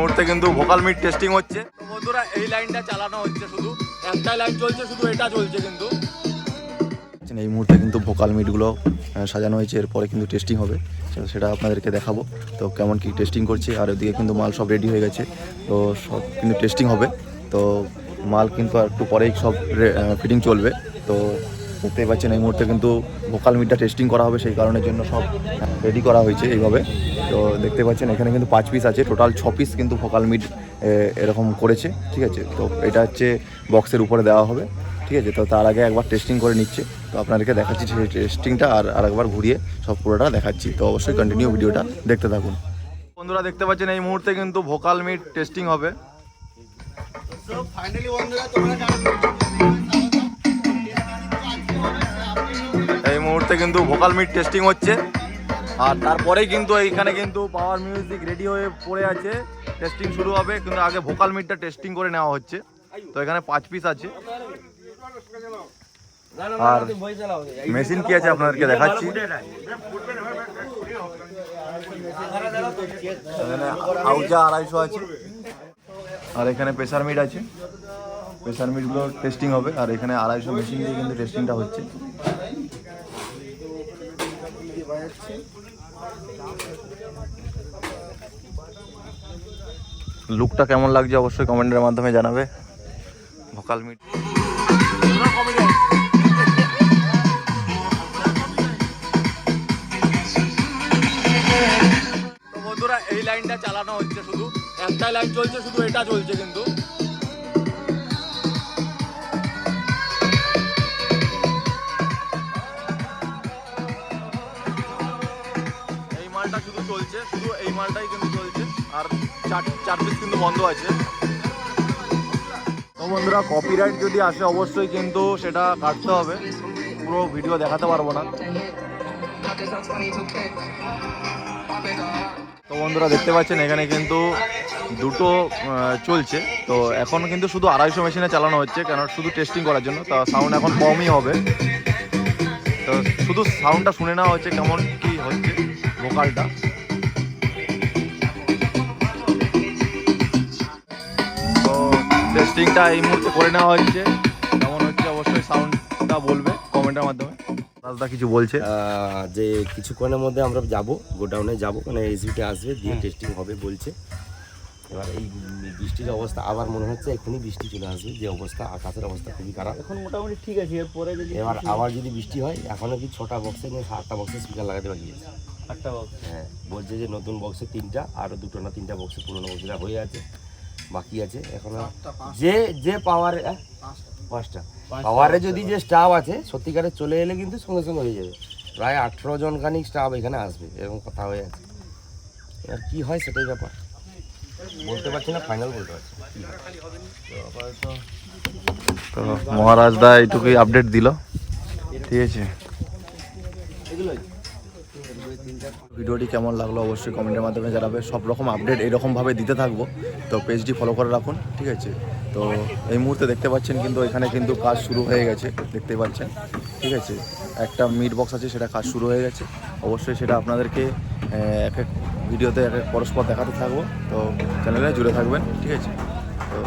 মুহূর্তে কিন্তু vocal meet testing হচ্ছে। তো বন্ধুরা এই লাইনটা চালানো হচ্ছে শুধু। একটাই লাইন চলছে শুধু এটা চলছে কিন্তু। এই মুহূর্তে কিন্তু ভোকাল মিটগুলো সাজানো হয়েছে। এরপরে কিন্তু টেস্টিং হবে। সেটা আপনাদেরকে দেখাবো। তো কেমন কি টেস্টিং করছে আর ওদিকে কিন্তু মাল সব রেডি হয়ে গেছে। তো সব কিন্তু টেস্টিং হবে। তো মাল কিন্তু আর একটু পরেই সব ফিটিং চলবে। তো দেখতেই পাচ্ছেন এই মুহূর্তে কিন্তু ভোকাল মিটটা টেস্টিং করা হবে। সেই কারণের জন্য সব রেডি করা হয়েছে এইভাবে। তো দেখতে পাচ্ছেন, এখানে কিন্তু পাঁচ পিস আছে টোটাল ছ পিস কিন্তু ভোকাল মিট এরকম করেছে, ঠিক আছে? তো এটা হচ্ছে বক্সের উপরে দেওয়া হবে, ঠিক আছে? তো তার আগে একবার টেস্টিং করে নিচ্ছে, তো আপনাদেরকে দেখাচ্ছি সেই টেস্টিংটা আর আরেকবার ঘুরিয়ে সব পুরোটা দেখাচ্ছি। তো অবশ্যই কন্টিনিউ ভিডিওটা দেখতে থাকুন। বন্ধুরা, দেখতে পাচ্ছেন, এই মুহূর্তে কিন্তু ভোকাল মিট টেস্টিং হবে। এই মুহূর্তে কিন্তু ভোকাল মিট টেস্টিং হচ্ছে। আর তারপরেই কিন্তু এইখানে কিন্তু পাওয়ার মিউজিক রেডি হয়ে পড়ে আছে। টেস্টিং শুরু হবে, কিন্তু আগে ভোকাল মিটটা টেস্টিং করে নেওয়া হচ্ছে। তো এখানে পাঁচ পিস আছে। আর মেশিন কি আছে আপনাদেরকে দেখাচ্ছি। আউজা আড়াইশো আছে। আর এখানে প্রেসার মিট আছে। প্রেসার মিটগুলো টেস্টিং হবে। আর এখানে আড়াইশো মেশিন দিয়ে কিন্তু টেস্টিংটা হচ্ছে। লুকটা কেমন লাগছে অবশ্যই কমেন্টের মাধ্যমে জানাবে। ভোকাল মিট এই লাইনটা চালানো হচ্ছে শুধু। একটাই লাইন চলছে, শুধু এটা চলছে কিন্তু। মালটা শুধু চলছে, শুধু এই মালটাই কিন্তু চলছে, আর চার চার পিস কিন্তু বন্ধ আছে। তো বন্ধুরা কপিরাইট যদি আসে, অবশ্যই কিন্তু সেটা কাটতে হবে। পুরো ভিডিও দেখাতে পারব না। তো বন্ধুরা, দেখতে পাচ্ছেন, এখানে কিন্তু দুটো চলছে। তো এখন কিন্তু শুধু আড়াইশো মেশিনে চালানো হচ্ছে, কেন শুধু টেস্টিং করার জন্য। তা সাউন্ড এখন কমই হবে। তো শুধু সাউন্ডটা শুনে নেওয়া হচ্ছে, কেমন কি হচ্ছে। ভোকালটা। তো টেস্টিংটা এই মুহূর্তে করে নেওয়া হচ্ছে কেমন হচ্ছে? অবশ্যই সাউন্ডটা বলবে কমেন্টের মাধ্যমে। রাজদা কিছু বলছে? যে কিছুক্ষণের মধ্যে আমরা যাব গোডাউনে যাব মানে এসবিটা আসবে দিয়ে টেস্টিং হবে বলছে। এবার এই বৃষ্টির অবস্থা আবার মনে হচ্ছে এখনই বৃষ্টি চলে আসবে। যে অবস্থা আকাশের অবস্থা খুবই খারাপ। এখন মোটামুটি ঠিক আছে এরপরে যদি এবার আবার যদি বৃষ্টি হয় এখনও কি ছটা বক্সে নিয়ে সাতটা বক্সে স্পিকার লাগাতে বাকি একটা বক্স হ্যাঁ বলছে যে নতুন বক্সে তিনটা আরও দুটো না তিনটা বক্সে পুরোনো বক্সটা হয়ে আছে বাকি আছে এখন যে যে পাওয়ার পাঁচটা। পাওয়ারে যদি যে স্টাফ আছে সত্যিকারে চলে এলে কিন্তু সঙ্গে সঙ্গে হয়ে যাবে। প্রায় আঠেরো জন খানিক স্টাফ এখানে আসবে এরকম কথা হয়ে আছে। এবার কী হয় সেটাই ব্যাপার। বলতে পারছি না ফাইনাল বলতে পারছি হয়। তো মহারাজ দা এইটুকুই আপডেট দিল। ঠিক আছে। ভিডিওটি কেমন লাগল অবশ্যই কমেন্টের মাধ্যমে জানাবে। সব রকম আপডেট এরকমভাবে দিতে থাকব। তো পেজটি ফলো করে রাখুন, ঠিক আছে? তো এই মুহূর্তে দেখতে পাচ্ছেন কিন্তু এখানে কিন্তু কাজ শুরু হয়ে গেছে দেখতে পাচ্ছেন, ঠিক আছে? একটা মিট বক্স আছে, সেটা কাজ শুরু হয়ে গেছে। অবশ্যই সেটা আপনাদেরকে এক এক ভিডিওতে এক এক পরস্পর দেখাতে থাকব। তো চ্যানেলে জুড়ে থাকবেন, ঠিক আছে? তো